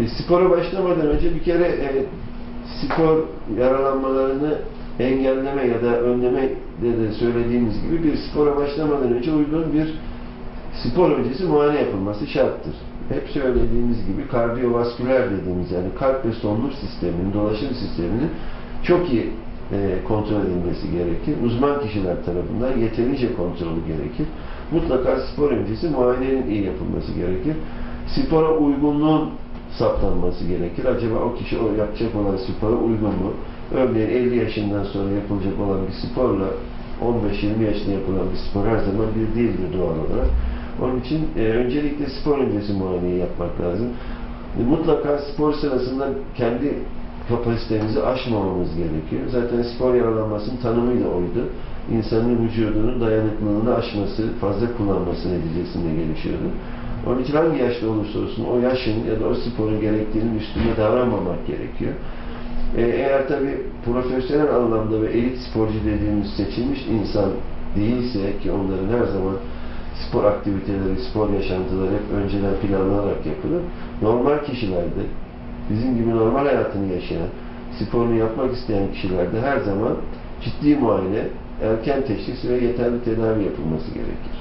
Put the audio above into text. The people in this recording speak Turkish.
E, spora başlamadan önce bir kere e, spor yaralanmalarını engelleme ya da önleme de, de söylediğimiz gibi bir spora başlamadan önce uygun bir spor öncesi muayene yapılması şarttır. Hep söylediğimiz gibi kardiyovasküler dediğimiz yani kalp ve solunum sisteminin, dolaşım sisteminin çok iyi e, kontrol edilmesi gerekir. Uzman kişiler tarafından yeterince kontrolü gerekir. Mutlaka spor öncesi muayenenin iyi yapılması gerekir. Spora uygunluğun saptanması gerekir. Acaba o kişi o yapacak olan spora uygun mu? Örneğin 50 yaşından sonra yapılacak olan bir sporla 15-20 yaşında yapılan bir spor her zaman bir değildir doğal olarak. Onun için e, öncelikle spor öncesi muayeneyi yapmak lazım. E, mutlaka spor sırasında kendi kapasitemizi aşmamamız gerekiyor. Zaten spor yaralanmasının tanımı da oydu. İnsanın vücudunun dayanıklılığını aşması, fazla kullanması neticesinde gelişiyordu. Onun için hangi yaşta olursa olsun o yaşın ya da o sporun gerektiğinin üstünde davranmamak gerekiyor. Ee, eğer tabi profesyonel anlamda ve elit sporcu dediğimiz seçilmiş insan değilse ki onların her zaman spor aktiviteleri, spor yaşantıları hep önceden planlanarak yapılır. Normal kişilerde, bizim gibi normal hayatını yaşayan, sporunu yapmak isteyen kişilerde her zaman ciddi muayene, erken teşhis ve yeterli tedavi yapılması gerekir.